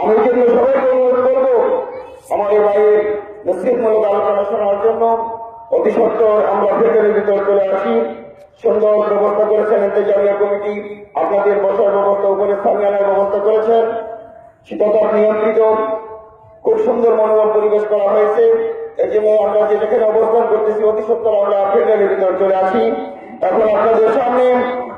আমি জন্য সবাইকে অনুরোধ করব নসিবমূলক আলোচনা শোনার জন্য অতি সত্তর আমরা ভেতরের ভিতর চলে আসি। সুন্দর ব্যবস্থা করেছেন জামিয়া কমিটি, আপনাদের বসার ব্যবস্থা উপরে স্থানীয় ব্যবস্থা করেছেন। শীততাপ নিয়ন্ত্রিত, খুব সুন্দর মনোরম পরিবেশ করা হয়েছে। এই জন্য আমরা যেখানে অবস্থান করতেছি, অতি সত্তর আমরা ফেডারের ভিতর চলে আসি। এখন আপনাদের সামনে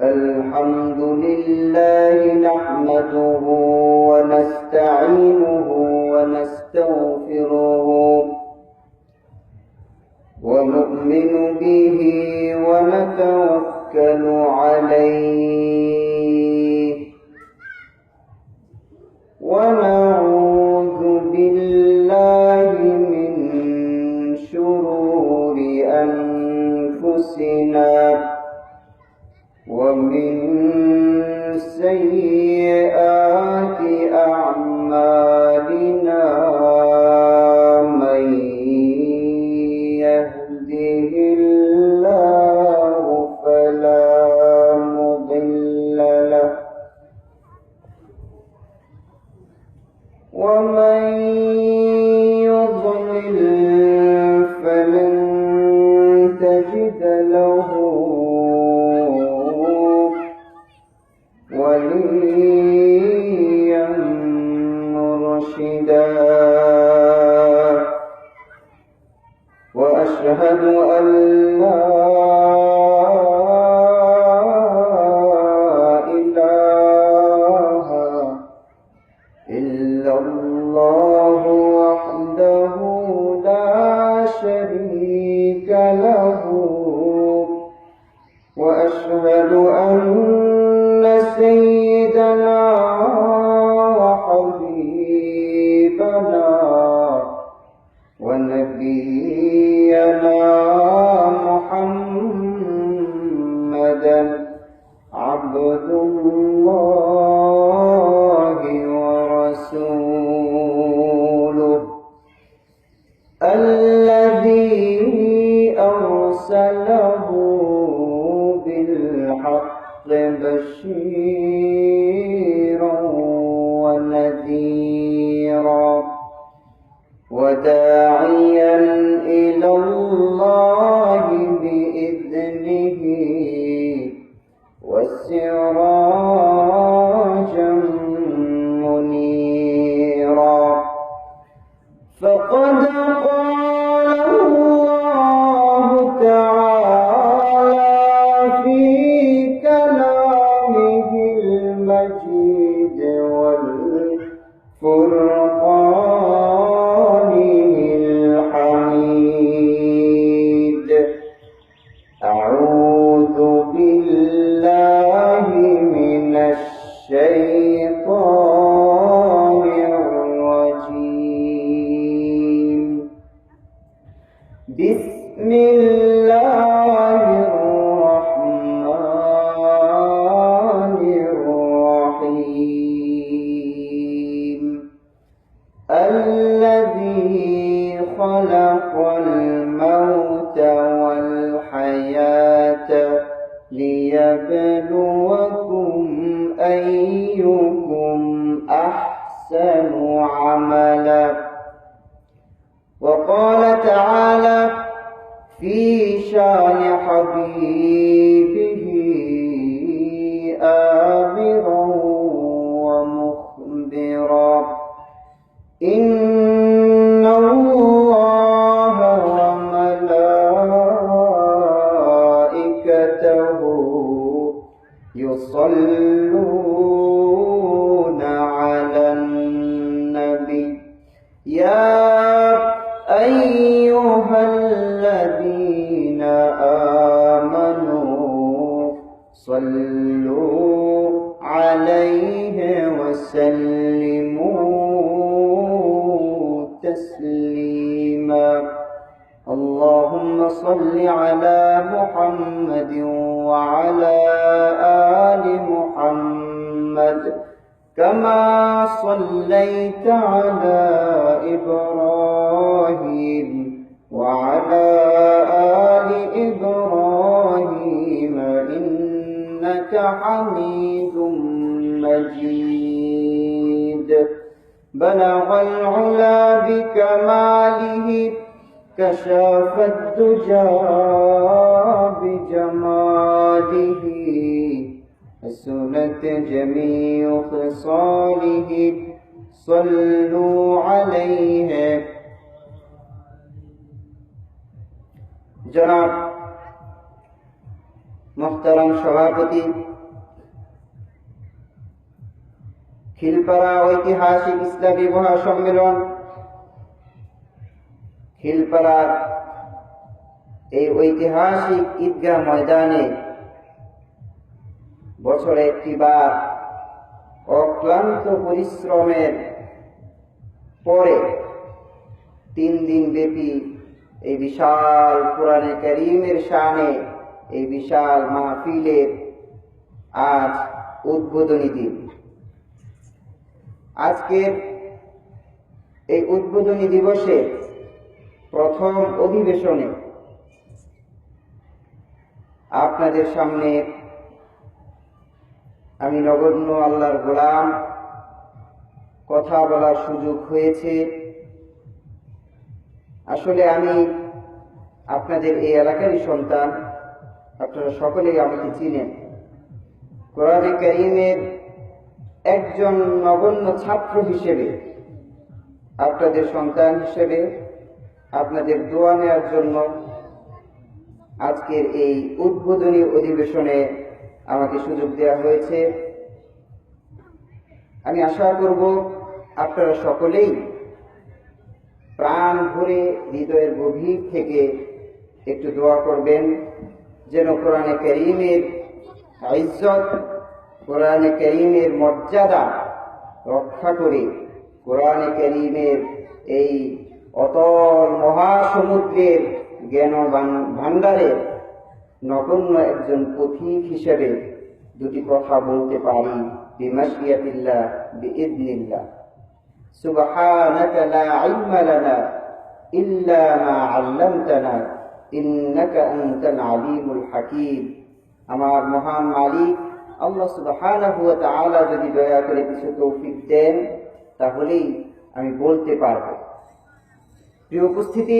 الحمد لله نحمده ونستعينه ونستغفره ونؤمن به ونتوكل عليه. ومن له. وأشهد أن ليبلوكم أيكم أحسن عملا وقال تعالى في شان حبيبه يا حميد مجيد بلغ العلا بكماله كشاف الدجى بجماله حسنت جميع خصاله صلوا عليه জনাব মোহতারাম সভাপতি খিলপাড়া ঐতিহাসিক ইসলামী মহাসম্মেলন। খিলপাড়ার এই ঐতিহাসিক ঈদগাহ ময়দানে বছরে একটি বার অক্লান্ত পরিশ্রমের পরে তিন দিন ব্যাপী এই বিশাল কোরআনে করিমের শানে এই বিশাল মাহফিলের আজ উদ্বোধনী দিন। আজকের এই উদ্বোধনী দিবসে প্রথম অধিবেশনে আপনাদের সামনে আমি নগণ্য আল্লাহর গোলাম, কথা বলার সুযোগ হয়েছে। আসলে আমি আপনাদের এই এলাকারই সন্তান, আপনারা সকলেই আমাকে চিনেন। কোরআনে করিমের একজন নগণ্য ছাত্র হিসেবে, আপনাদের সন্তান হিসেবে, আপনাদের দোয়া নেওয়ার জন্য আজকের এই উদ্বোধনী অধিবেশনে আমাকে সুযোগ দেওয়া হয়েছে। আমি আশা করব আপনারা সকলেই প্রাণ ভরে হৃদয়ের গভীর থেকে একটু দোয়া করবেন, যেন কোরআনে করিমের ইজ্জত কোরআনে করিমের মর্যাদা রক্ষা করে কোরআনে করিমের এই অতল মহাসমুদ্রের জ্ঞান ভাণ্ডারের নগণ্য একজন পথিক হিসেবে দুটি কথা বলতে পারি। ইল্লা আলিমুল আমার মহান মালিক আল্লাহ সুবহানাহু ওয়া যদি দয়া করে কিছু তৌফিক দেন, তাহলেই আমি বলতে পারব। প্রিয় উপস্থিতি,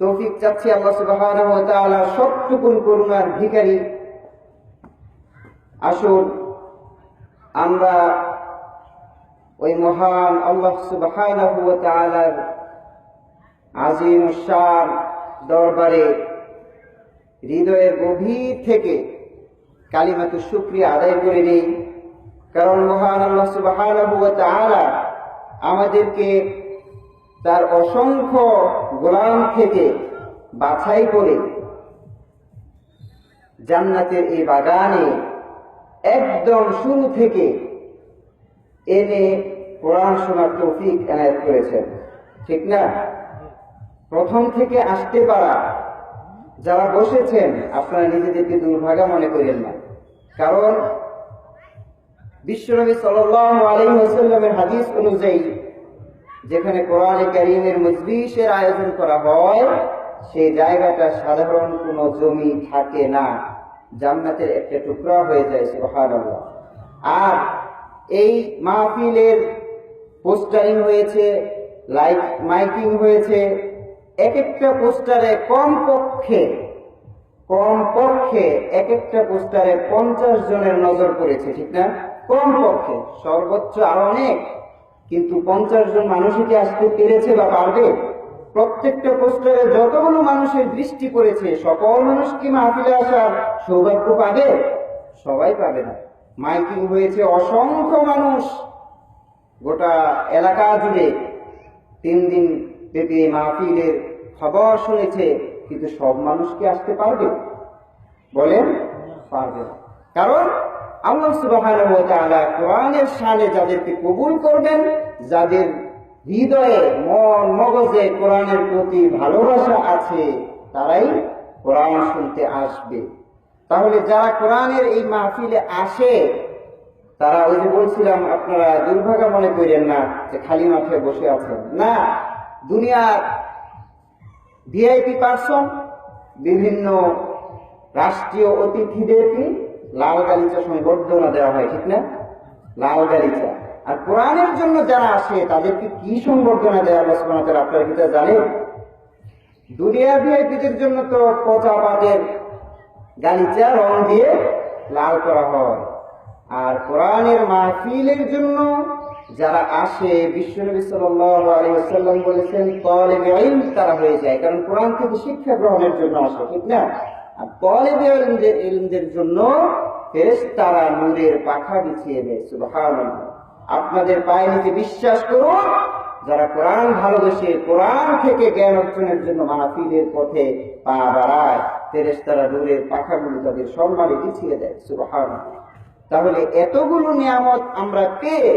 তৌফিক চাচ্ছি আল্লাহ সুবহানাহু ওয়া সবটুকুন করুণার ভিখারি। আসুন, আমরা ওই মহান আল্লাহ তাআলার আজিম শান দরবারে হৃদয়ের গভীর থেকে কালিমাতু শুক্রিয়া আদায় করে নেই। কারণ মহান আল্লাহ তাআলা আমাদেরকে তার অসংখ্য গোলাম থেকে বাছাই করে জান্নাতের এই বাগানে একদম শুরু থেকে এনে কোরআন শোনার তৌফিক এনায়ত করেছেন। ঠিক না? প্রথম থেকে আসতে পারা যারা বসেছেন, আপনারা নিজেদেরকে দুর্ভাগা মনে করেন না। কারণ বিশ্বনবী সাল্লাল্লাহু আলাইহি ওয়াসাল্লামের হাদিস অনুযায়ী, যেখানে কোরআনে কারীমের মজলিসের আয়োজন করা হয়, সেই জায়গাটা সাধারণ কোনো জমি থাকে না। জান্নাতের একটা টুকরা হয়ে যায়, সুবহানাল্লাহ। আর এই মাহফিলের পোস্টারিং হয়েছে, লাইট মাইকিং হয়েছে এক একটা পোস্টারে কম পক্ষে কম পক্ষে এক একটা পোস্টারে পঞ্চাশ জনের নজর পড়েছে, ঠিক না? কম পক্ষে সর্বোচ্চ আরও অনেক, কিন্তু পঞ্চাশ জন মানুষই কি আসতে পেরেছে বা পারবে? প্রত্যেকটা পোস্টারে যতগুলো মানুষের দৃষ্টি পড়েছে, সকল মানুষ কি মাহফিলে আসার সৌভাগ্য পাবে? সবাই পাবে না। মাইকিং হয়েছে অসংখ্য মানুষ গোটা এলাকা জুড়ে। তিন দিন এই মাহফিলের খবর শুনেছে কিন্তু সব মানুষ কি আসতে পারবে? বলেন, পারবে না। কারণ আল্লাহ তাআলা কোরআনের শানে যাদেরকে কবুল করবেন, যাদের হৃদয়ে, মন, মগজে কোরআনের প্রতি ভালোবাসা আছে, তারাই কোরআন শুনতে আসবে। তাহলে যারা কোরআনের এই মাহফিলে আসে, তারা ওই যে বলছিলাম, আপনারা দুর্ভাগা মনে করেন না যে খালি মাঠে বসে আছেন। না, দুনিয়ার ভিআইপি পার্সন বিভিন্ন রাষ্ট্রীয় অতিথিদেরকে লাল গালিচা সংবর্ধনা দেওয়া হয়, ঠিক না? লাল গালিচা। আর কোরআনের জন্য যারা আসে, তাদেরকে কি সংবর্ধনা দেওয়া আল্লাহ সুবহানাহু ওয়া আপনারা কি জানেন? দুনিয়া ভিআইপিদের জন্য তো পচা পাটের গালিচা, রং দিয়ে লাল করা হয়। আর কোরআনের মাহফিলের জন্য যারা আসে বিশ্বনবী আলাইহি বলেছেন, তালিবে ইলম তারা হয়ে যায়। কারণ কোরআন থেকে শিক্ষা গ্রহণের জন্য আসে, ঠিক না? আর তালিবে ইলমদের জন্য ফেরেশতারা নূরের পাখা বিছিয়ে দেয়, সুবহানাল্লাহ। আপনাদের পায়ে নিচে বিশ্বাস করুন, যারা কোরআন ভালোবেসে কোরআন থেকে জ্ঞান অর্জনের জন্য মাহফিলের পথে পা বাড়ায়, ফেরেশতারা নূরের পাখাগুলো তাদের সম্মানে পিছিয়ে দেয়, সুবহানাল্লাহ। তাহলে এতগুলো নিয়ামত আমরা পেয়ে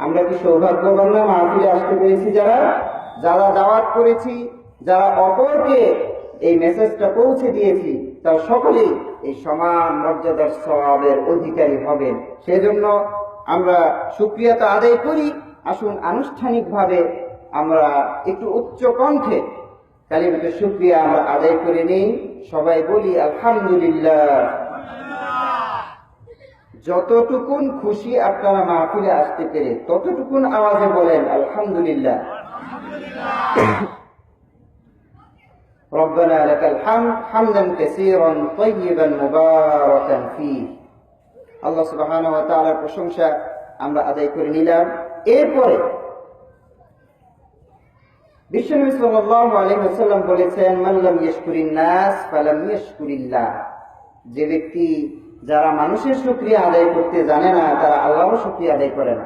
আমরা কি সৌভাগ্যবান না মাহফিলে আসতে পেরেছি যারা? যারা দাওয়াত করেছি, যারা অপরকে এই মেসেজটা পৌঁছে দিয়েছি, তারা সকলেই এই সমান মর্যাদার স্বভাবের অধিকারী হবেন। সেজন্য আমরা সুক্রিয়া তো আদায় করি। আসুন আনুষ্ঠানিকভাবে আমরা একটু উচ্চ কণ্ঠে কালিমাতে সুক্রিয়া আমরা আদায় করে নেই। সবাই বলি, আলহামদুলিল্লাহ। যতটুকুন খুশি আপনারা মাহফিলে আসতে পেরে ততটুকুন আওয়াজে বলেন আলহামদুলিল্লাহ ربنا لك الحمد حمدا كثيرا طيبا مباركا فيه আল্লাহ সুবহানাহু ওয়া তাআলার প্রশংসা আমরা আদায় করে নিলাম এরপরে বিশ্বনবী সাল্লাল্লাহু আলাইহি ওয়াসাল্লাম বলেছেন মান লাম ইয়াশকুরিন নাস ফালাম ইয়াশকুরিল্লাহ যে ব্যক্তি যারা মানুষের শুকরিয়া আদায় করতে জানে না, তারা আল্লাহর শুকরিয়া আদায় করে না।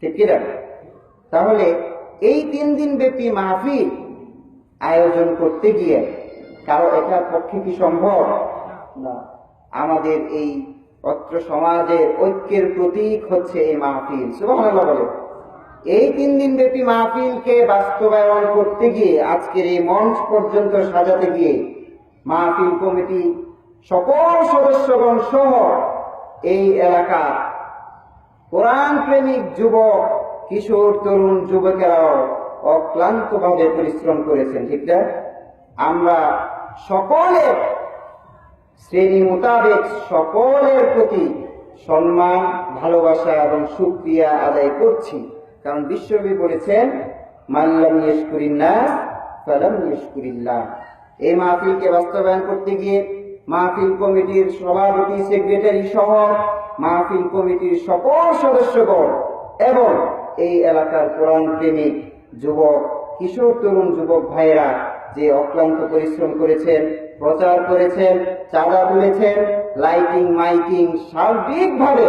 ঠিক কি তাহলে এই তিন দিন ব্যাপী মাহফিল আয়োজন করতে গিয়ে কারও এটার পক্ষে কি সম্ভব? না। আমাদের এই অত্র সমাজের ঐক্যের প্রতীক হচ্ছে এই মাহফিল। বলে। এই তিন দিন ব্যাপী মাহফিলকে বাস্তবায়ন করতে গিয়ে আজকের এই মঞ্চ পর্যন্ত সাজাতে গিয়ে মাহফিল কমিটি সকল সদস্যগণ সহ এই এলাকার কোরআন প্রেমিক যুবক, কিশোর, তরুণ যুবকেরাও অক্লান্তভাবে পরিশ্রম করেছেন, ঠিক না? আমরা সকলের শ্রেণি মোতাবেক সকলের প্রতি সম্মান, ভালোবাসা এবং সুক্রিয়া আদায় করছি। কারণ বিশ্বকবি বলেছেন মাল্লাম ইয়েশকুরিল্লাহ ফালাম ইয়েশকুরিল্লাহ। এই মাহফিলকে বাস্তবায়ন করতে গিয়ে মাহফিল কমিটির সভাপতি সেক্রেটারি সহ মাহফিল কমিটির সকল সদস্যগণ এবং এই এলাকার কোরআন প্রেমিক, যুবক, কিশোর, তরুণ যুবক ভাইরা যে অক্লান্ত পরিশ্রম করেছেন, প্রচার করেছেন, চাঁদা তুলেছেন লাইটিং মাইকিং সার্বিকভাবে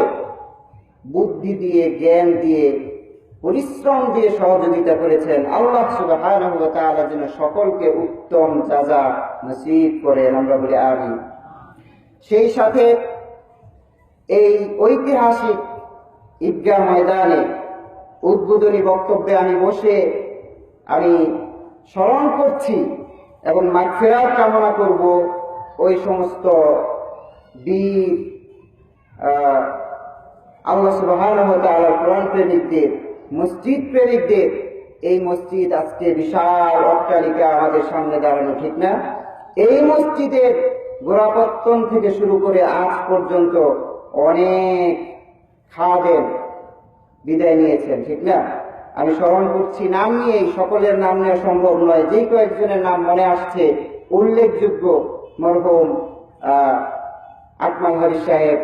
বুদ্ধি দিয়ে, জ্ঞান দিয়ে পরিশ্রম দিয়ে সহযোগিতা করেছেন আল্লাহ তাআলা যেন সকলকে উত্তম যাজা নসিব করেন। আমরা বলি আমিন। সেই সাথে এই ঐতিহাসিক ঈদগাহ ময়দানে উদ্বোধনী বক্তব্যে আমি বসে আমি স্মরণ করছি এবং মাগফিরাত কামনা করব ওই সমস্ত বীর আল্লাহ তাআলার কোরআন প্রেমিকদের মসজিদ প্রেরিকদের এই মসজিদ আজকে বিশাল অট্টালিকা আমাদের সামনে দাঁড়ানো ঠিক না? এই মসজিদের গোড়াপত্তন থেকে শুরু করে আজ পর্যন্ত অনেক খাদেম বিদায় নিয়েছেন, ঠিক না? আমি স্মরণ করছি, নাম নিয়েই সকলের নাম নেওয়া সম্ভব নয়। যে কয়েকজনের নাম মনে আসছে, উল্লেখযোগ্য মরহুম আকমাল হরি সাহেব,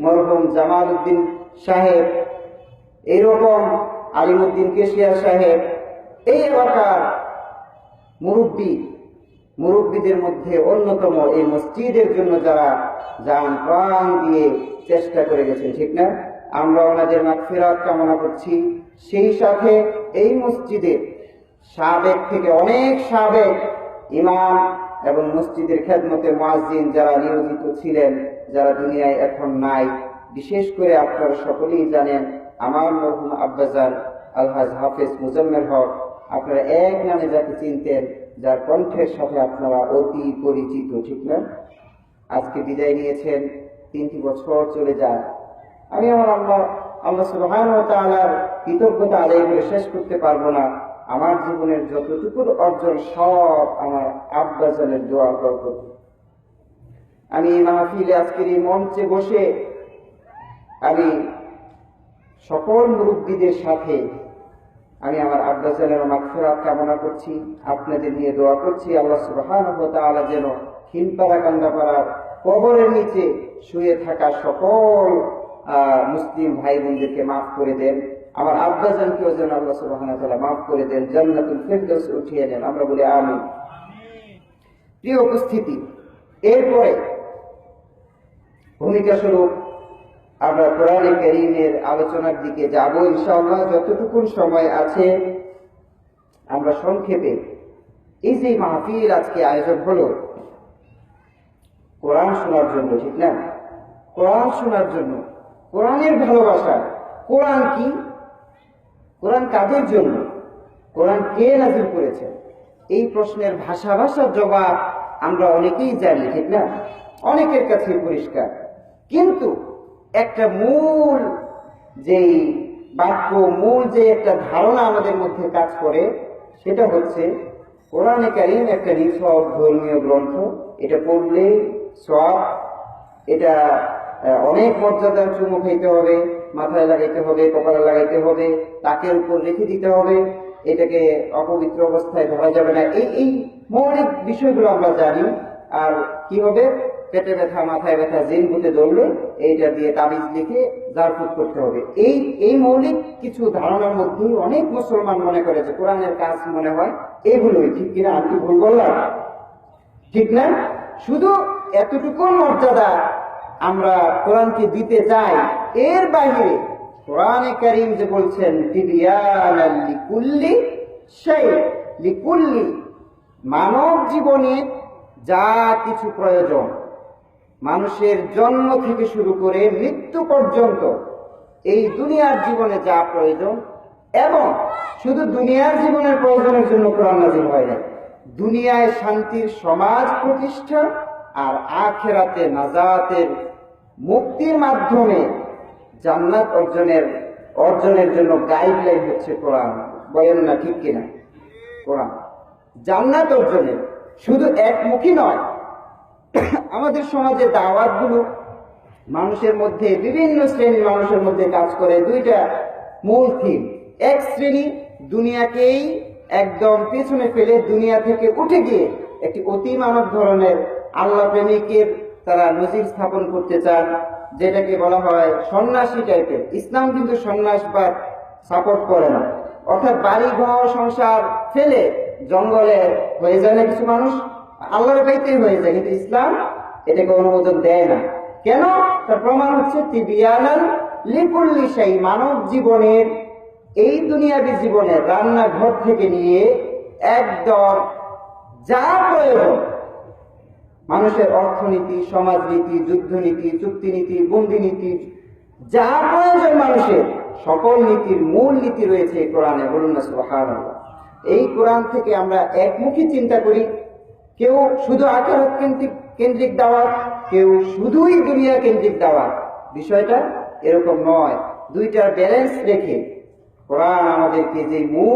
মরহুম জামাল উদ্দিন সাহেব। এইরকম আলিমুদ্দিন কেশিয়া সাহেব। এই এলাকার মুরব্বী, মুরব্বীদের মধ্যে অন্যতম এই মসজিদের জন্য যারা যান, প্রাণ দিয়ে চেষ্টা করে গেছেন, ঠিক না? আমরা ওনাদের মাগফিরাত কামনা করছি। সেই সাথে এই মসজিদে সাবেক থেকে অনেক সাবেক ইমাম এবং মসজিদের খেদমতে মুয়াজ্জিন যারা নিয়োজিত ছিলেন, যারা দুনিয়ায় এখন নাই। বিশেষ করে আপনারা সকলেই জানেন আমার মরহুম আব্বাজান আলহাজ হাফেজ মুজাম্মেল হক, আপনারা এক নামে যাকে চিনতেন, যার কণ্ঠের সাথে আপনারা অতি পরিচিত, ঠিক না? আজকে বিদায় নিয়েছেন, তিনটি বছর চলে যায় আমি আমার আল্লাহ আল্লাহ সুবহান ও তাআলার কৃতজ্ঞতা আদায় করে শেষ করতে পারব না। আমার জীবনের যতটুকু অর্জন, সব আমার আব্বাজানের দোয়া গল্প আমি মাহফিলে আজকের এই মঞ্চে বসে আমি সকল মুরব্বীদের সাথে আমি আমার আব্বাজানের মাগফিরাত কামনা করছি। আপনাদের নিয়ে দোয়া করছি। আল্লাহ সুবহানাহু ওয়া যেন হিলপাড়া কান্দাপাড়ার কবরের নিচে শুয়ে থাকা সকল মুসলিম ভাই বোনদেরকে মাফ করে দেন। আমার আব্বাজানকেও যেন আল্লাহ সুবহানাহু মাফ করে দেন। জান্নাতুল ফিরদৌস উঠিয়ে দেন আমরা বলি আমিন। প্রিয় উপস্থিতি, এরপরে ভূমিকা স্বরূপ আমরা কোরআনে করিমের আলোচনার দিকে যাব, ইনশাআল্লাহ যতটুকু সময় আছে আমরা সংক্ষেপে এই যে মাহফিল আজকে আয়োজন হলো, কোরআন শোনার জন্য, ঠিক না? কোরআন শোনার জন্য, কোরআনের ভালোবাসা, কোরআন কি? কোরআন কাদের জন্য? কোরআন কে নাজিল করেছেন এই প্রশ্নের ভাষা ভাষার জবাব আমরা অনেকেই জানি, ঠিক না? অনেকের কাছে পরিষ্কার। কিন্তু একটা মূল যেই বাক্য, মূল যে একটা ধারণা আমাদের মধ্যে কাজ করে, সেটা হচ্ছে কোরআনে কারিম একটা নিছক ধর্মীয় গ্রন্থ। এটা পড়লে সব এটা অনেক মর্যাদার চুমু খাইতে হবে, মাথায় লাগাইতে হবে, কপালে লাগাইতে হবে, তাকের উপর রেখে দিতে হবে, এটাকে অপবিত্র অবস্থায় ধরা যাবে না। এই এই মৌলিক বিষয়গুলো আমরা জানি। আর কি হবে? পেটে ব্যথা, মাথায় ব্যথা জিন ভূতে ধরলে এইটা দিয়ে তাবিজ লিখে জারফুট করতে হবে। এই এই মৌলিক কিছু ধারণার মধ্যেই অনেক মুসলমান মনে করে যে কোরআনের কাজ মনে হয় এগুলোই। ঠিক কিনা? আমি ভুল বললাম? ঠিক না? শুধু এতটুকু মর্যাদা আমরা কোরআনকে দিতে চাই। এর বাইরে কোরআনে কারিম যে বলছেন লিকুল্লি সেই লিকুল্লি মানব জীবনে যা কিছু প্রয়োজন মানুষের জন্ম থেকে শুরু করে মৃত্যু পর্যন্ত এই দুনিয়ার জীবনে যা প্রয়োজন, এবং শুধু দুনিয়ার জীবনের প্রয়োজনের জন্য কোরআন নাজিল হয় না দুনিয়ায় শান্তির সমাজ প্রতিষ্ঠা আর আখেরাতে নাজাতের মুক্তির মাধ্যমে জান্নাত অর্জনের অর্জনের জন্য গাইডলাইন হচ্ছে কোরআন। বলেন না ঠিক কিনা? কোরআন। জান্নাত অর্জনের শুধু একমুখী নয় আমাদের সমাজে দাওয়াতগুলো মানুষের মধ্যে, বিভিন্ন শ্রেণির মানুষের মধ্যে কাজ করে দুইটা মূল থিম এক শ্রেণি দুনিয়াকেই একদম পেছনে ফেলে দুনিয়া থেকে উঠে গিয়ে একটি অতি মানব ধরনের আল্লাহ প্রেমিকের তারা নজির স্থাপন করতে চান, যেটাকে বলা হয় সন্ন্যাসী টাইপের। ইসলাম কিন্তু সন্ন্যাসবাদ সাপোর্ট করে না। অর্থাৎ বাড়ি ঘর সংসার ফেলে জঙ্গলে হয়ে যায় না কিছু মানুষ। আল্লাহর গাইতেই হয়ে যায়, কিন্তু ইসলাম এটাকে অনুমোদন দেয় না। কেন? তার প্রমাণ হচ্ছে তিবিয়ানান লিকুল্লি সেই মানব জীবনের, এই দুনিয়াবী জীবনের রান্নাঘর থেকে নিয়ে একদম যা প্রয়োজন, মানুষের অর্থনীতি, সমাজনীতি, যুদ্ধনীতি, চুক্তিনীতি, বন্দিনীতি, যা প্রয়োজন মানুষের, সকল নীতির মূল নীতি রয়েছে কোরআনে। বলুন না, সুবহানাল্লাহ। এই কোরআন থেকে আমরা একমুখী চিন্তা করি কেউ শুধু আকারত কেন্দ্রিক কেন্দ্রিক দাওয়াত, কেউ শুধুই দুনিয়া কেন্দ্রিক দাওয়াত। বিষয়টা এরকম নয়। দুইটার ব্যালেন্স রেখে কোরআন আমাদেরকে যে মূল